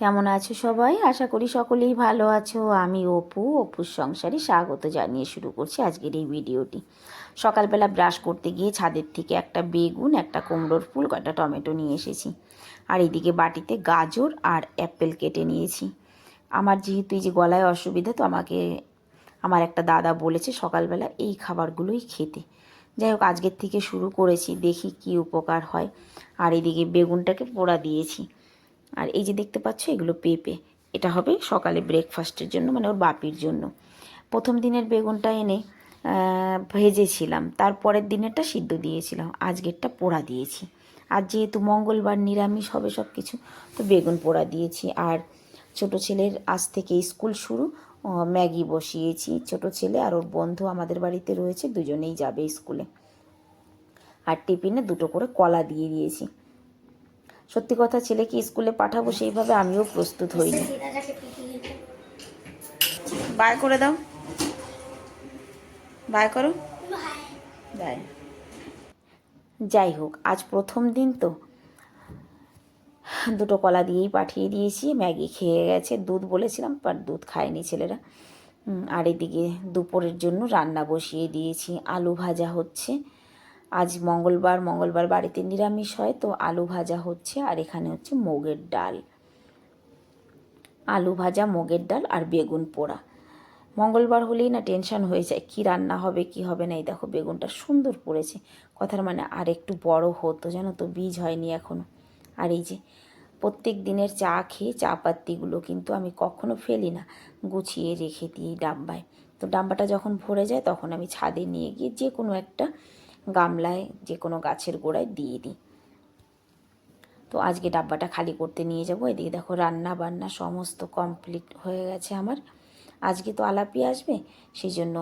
কেমন আছো সবাই? আশা করি সকলেই ভালো আছো। আমি অপু, অপুর সংসারে স্বাগত জানিয়ে শুরু করছি আজকের এই ভিডিওটি। সকালবেলা ব্রাশ করতে গিয়ে ছাদের থেকে একটা বেগুন, একটা কুমড়োর ফুল, কয়েকটা টমেটো নিয়ে এসেছি। আর এদিকে বাটিতে গাজর আর অ্যাপেল কেটে নিয়েছি। আমার যেহেতু এই যে গলায় অসুবিধা, তো আমাকে, আমার একটা দাদা বলেছে সকালবেলা এই খাবারগুলোই খেতে। যাই হোক, আজকের থেকে শুরু করেছি, দেখি কি উপকার হয়। আর এদিকে বেগুনটাকে পোড়া দিয়েছি। আর এই যে দেখতে পাচ্ছ, এগুলো পেঁপে। এটা হবে সকালে ব্রেকফাস্টের জন্য মানে ওর বাপির জন্য। প্রথম দিনের বেগুনটা এনে ভেজেছিলাম। তারপরের দিনেরটা সিদ্ধ দিয়েছিলাম। আজকেরটা পোড়া দিয়েছি। আর যেহেতু মঙ্গলবার নিরামিষ হবে সব কিছু তো বেগুন পোড়া দিয়েছি। আর ছোট ছেলের আজ থেকে স্কুল শুরু ম্যাগি বসিয়েছি। ছোট ছেলে আর ওর বন্ধু আমাদের বাড়িতে রয়েছে, দুজনেই যাবে স্কুলে। আর টিফিনে দুটো করে কলা দিয়ে দিয়েছি। সত্যি কথা ছেলেকে স্কুলে পাঠাবো সেইভাবে আমিও প্রস্তুত হইনি। বাই করে দাও। বাই করো। বাই। যাই হোক আজ প্রথম দিন তো। দুটো কলা দিয়েই পাঠিয়ে দিয়েছি ম্যাগি খেয়ে গেছে দুধ বলেছিলাম বাট দুধ খায়নি ছেলেরা। আর এদিকে দুপুরের জন্য রান্না বসিয়ে দিয়েছি আলু ভাজা হচ্ছে। আজ মঙ্গলবার মঙ্গলবার বাড়িতে নিরামিষ হয়, তো আলু ভাজা হচ্ছে আর এখানে হচ্ছে মুগের ডাল। আলু ভাজা, মুগের ডাল আর বেগুন পোড়া। মঙ্গলবার হলেই না টেনশন হয়ে যায়, কী রান্না হবে, কি হবে না? এই দেখো বেগুনটা সুন্দর পড়েছে। কথার মানে আর একটু বড় হতো, জানো তো, বীজ হয়নি এখনও। আর এই যে প্রত্যেক দিনের চা খেয়ে চা পাত্তিগুলো কিন্তু আমি কখনো ফেলি না, গুছিয়ে রেখে দিই ডাব্বায়। তো ডাব্বাটা যখন ভরে যায়, তখন আমি ছাদে নিয়ে গিয়ে যে কোনো একটা গামলায় যে কোনো গাছের গোড়ায় দিয়ে দিই। তো আজকে ডাব্বাটা খালি করতে নিয়ে যাব। এদিকে দেখো রান্না বান্না সমস্ত কমপ্লিট হয়ে গেছে আমার। আজকে তো আলাপি আসবে, সেই জন্য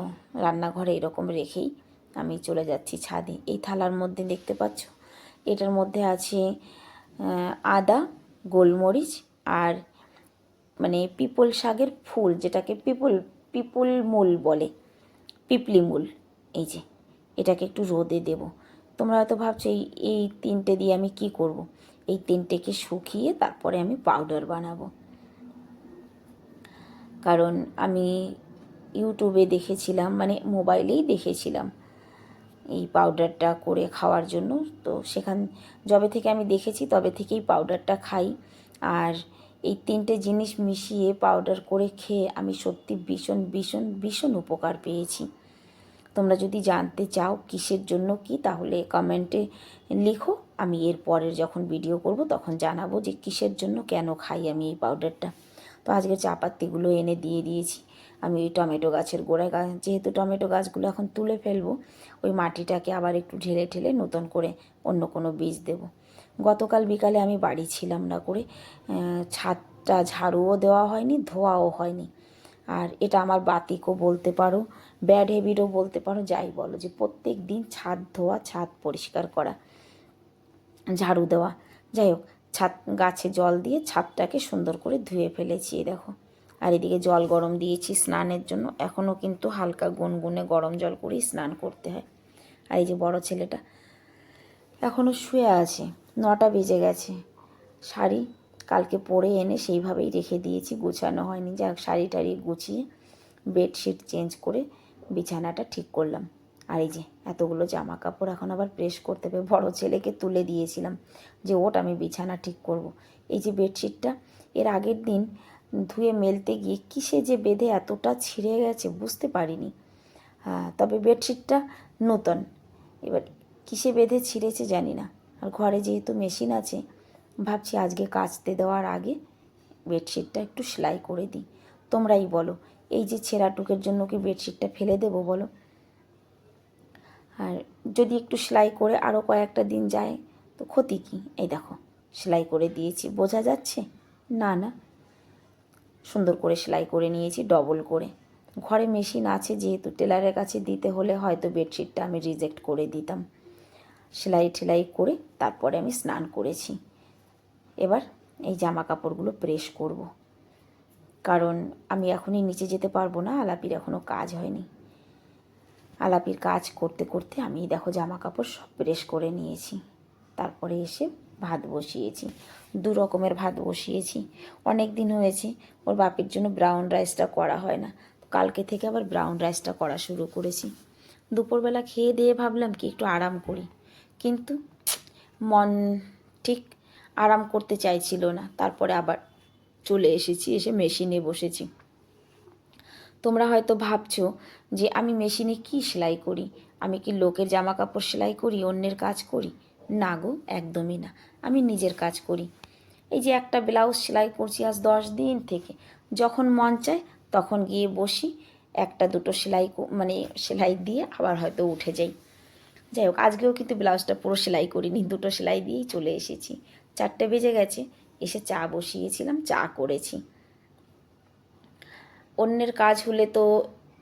রান্নাঘরে এরকম রেখেই আমি চলে যাচ্ছি ছাদে। এই থালার মধ্যে দেখতে পাচ্ছ? এটার মধ্যে আছে আদা, গোলমরিচ আর মানে পিপল শাকের ফুল, যেটাকে পিপল পিপল মূল বলে। পিপলি মূল, এই যে। এটাকে একটু রোদে দেব। তোমরা হয়তো ভাবছ, এই এই তিনটে দিয়ে আমি কি করব। এই তিনটেকে শুকিয়ে তারপরে আমি পাউডার বানাবো। কারণ আমি ইউটিউবে দেখেছিলাম মানে মোবাইলেই দেখেছিলাম এই পাউডারটা করে খাওয়ার জন্য। তো সেখান, যবে থেকে আমি দেখেছি তবে থেকেই পাউডারটা খাই। আর এই তিনটে জিনিস মিশিয়ে পাউডার করে খেয়ে আমি সত্যি ভীষণ ভীষণ ভীষণ উপকার পেয়েছি। তোমরা যদি জানতে চাও কিসের জন্য কি, তাহলে কমেন্টে লিখো। আমি এর পরের যখন ভিডিও করব, তখন জানাব যে কিসের জন্য কেন খাই আমি এই পাউডারটা তো আজকে চাপাত্তিগুলো এনে দিয়ে দিয়েছি। আমি ওই টমেটো গাছের গোড়ায় গাছ যেহেতু টমেটো গাছগুলো এখন তুলে ফেলব, ওই মাটিটাকে আবার একটু ঢেলে ঢেলে নতুন করে অন্য কোনো বীজ দেব। গতকাল বিকালে আমি বাড়ি ছিলাম না করে ছাদটা ঝাড়ুও দেওয়া হয়নি, ধোয়াও হয়নি। আর এটা আমার বাতিকও বলতে পারো ব্যাড হ্যাবিটও বলতে পারো, যাই বলো যে প্রত্যেক দিন ছাদ ধোয়া, ছাদ পরিষ্কার করা, ঝাড়ু দেওয়া। যাই হোক, ছাদ, গাছে জল দিয়ে ছাদটাকে সুন্দর করে ধুয়ে ফেলেছি দেখো। আর এদিকে জল গরম দিয়েছি স্নানের জন্য, এখনও কিন্তু হালকা গুনগুনে গরম জল করেই স্নান করতে হয়। আর এই যে বড় ছেলেটা, এখনও শুয়ে আছে, নটা বেজে গেছে, শাড়ি কালকে পরে এনে সেইভাবেই রেখে দিয়েছি, গুছানো হয়নি। যাক, শাড়ি টাড়ি গুছিয়ে বেডশিট চেঞ্জ করে বিছানাটা ঠিক করলাম। আর এই যে, এতগুলো জামা কাপড় এখন আবার প্রেস করতে হবে। বড় ছেলেকে তুলে দিয়েছিলাম যে ওট আমি বিছানা ঠিক করব। এই যে বেডশিটটা এর আগের দিন ধুয়ে মেলতে গিয়ে কিসে যে বেঁধে এতটা ছিঁড়ে গেছে বুঝতে পারিনি। হ্যাঁ তবে বেডশিটটা নতুন। এবার কিসে বেঁধে ছিঁড়েছে জানি না। আর ঘরে যেহেতু মেশিন আছে ভাবছি আজকে কাচতে দেওয়ার আগে বেডশিটটা একটু সেলাই করে দিই। তোমরাই বলো, এই যে ছেঁড়া টুকের জন্য কি বেডশিটটা ফেলে দেবো বলো? আর যদি একটু সেলাই করে আরও কয়েকটা দিন যায়, তো ক্ষতি কি? এই দেখো, সেলাই করে দিয়েছি। বোঝা যাচ্ছে? না না। সুন্দর করে সেলাই করে নিয়েছি, ডবল করে। ঘরে মেশিন আছে যেহেতু, টেলারের কাছে দিতে হলে হয়তো বেডশিটটা আমি রিজেক্ট করে দিতাম। সেলাই ঠেলাই করে তারপরে আমি স্নান করেছি। এবার এই জামা কাপড়গুলো প্রেস করব। কারণ আমি এখনই নিচে যেতে পারব না, আলাপির এখনও কাজ হয়নি। আলাপির কাজ করতে করতে আমি দেখো জামা কাপড় সব প্রেস করে নিয়েছি। তারপরে এসে ভাত বসিয়েছি। দু রকমের ভাত বসিয়েছি। অনেক দিন হয়েছে, ওর বাপের জন্য ব্রাউন রাইসটা করা হয় না। কালকে থেকে আবার ব্রাউন রাইসটা করা শুরু করেছি। দুপুরবেলা খেয়ে দিয়ে ভাবলাম কি একটু আরাম করি। কিন্তু মন ঠিক আরাম করতে চাইছিল না। তারপরে আবার চলে এসেছি, এসে মেশিনে বসেছি। তোমরা হয়তো ভাবছ যে আমি মেশিনে কি সেলাই করি? আমি কি লোকের জামা কাপড় সেলাই করি, অন্যের কাজ করি? না গো, একদমই না। আমি নিজের কাজ করি। এই যে একটা ব্লাউজ সেলাই করছি আজ দশ দিন থেকে। যখন মন চায় তখন গিয়ে বসি, একটা দুটো সেলাই মানে সেলাই দিয়ে আবার হয়তো উঠে যাই। যাই হোক, আজকেও কিন্তু ব্লাউজটা পুরো সেলাই করিনি, দুটো সেলাই দিয়েই চলে এসেছি। চারটে বেজে গেছে এসে চা বসিয়েছিলাম চা করেছি। অন্যের কাজ হলে তো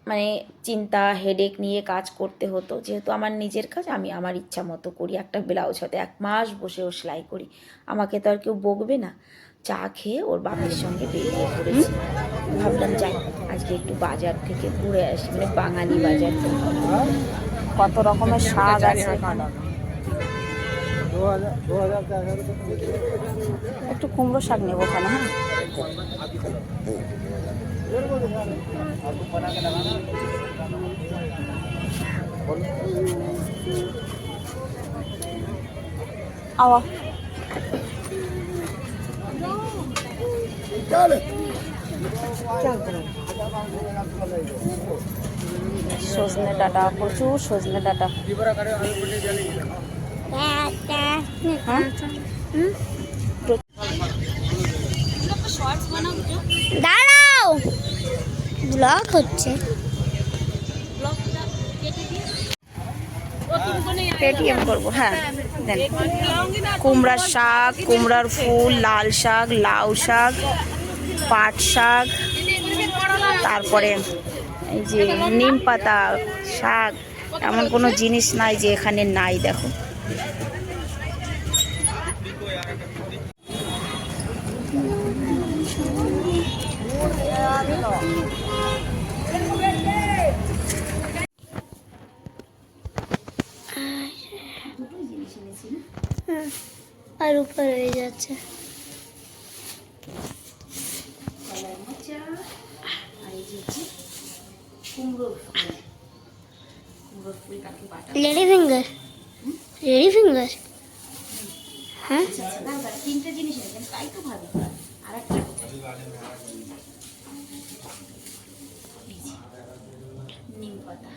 মানে চিন্তা হেডেক নিয়ে কাজ করতে হতো। যেহেতু আমার নিজের কাজ আমি আমার ইচ্ছা মতো করি একটা ব্লাউজ হয়তো এক মাস বসেও সেলাই করি। আমাকে তো আর কেউ বকবে না। চা খেয়ে ওর বাপের সঙ্গে বেরিয়ে পড়েছি। ভাবলাম যাই আজকে একটু বাজার থেকে ঘুরে আসি মানে বাঙালি বাজার। থেকে কত রকমের শাক আছে। একটু কুমড়ো শাক নেব ওখানে হ্যাঁ? আওয়া। সজনে ডাটা প্রচুর সজনে ডাটা। দাঁড়াও। ব্লগ হচ্ছে। পেটিএম করব হ্যাঁ। কুমড়ার শাক, কুমড়ার ফুল, লাল শাক, লাউ শাক, পাট শাক, তারপরে এই যে নিম পাতা শাক, এমন কোনো জিনিস নাই যে এখানে নাই, দেখো। আর উপরে হয়ে যাচ্ছে। লেডি ফিঙ্গার লেডি ফিঙ্গার হ্যাঁ তিনটে জিনিস তাই তো আর একটা নিম পাতা।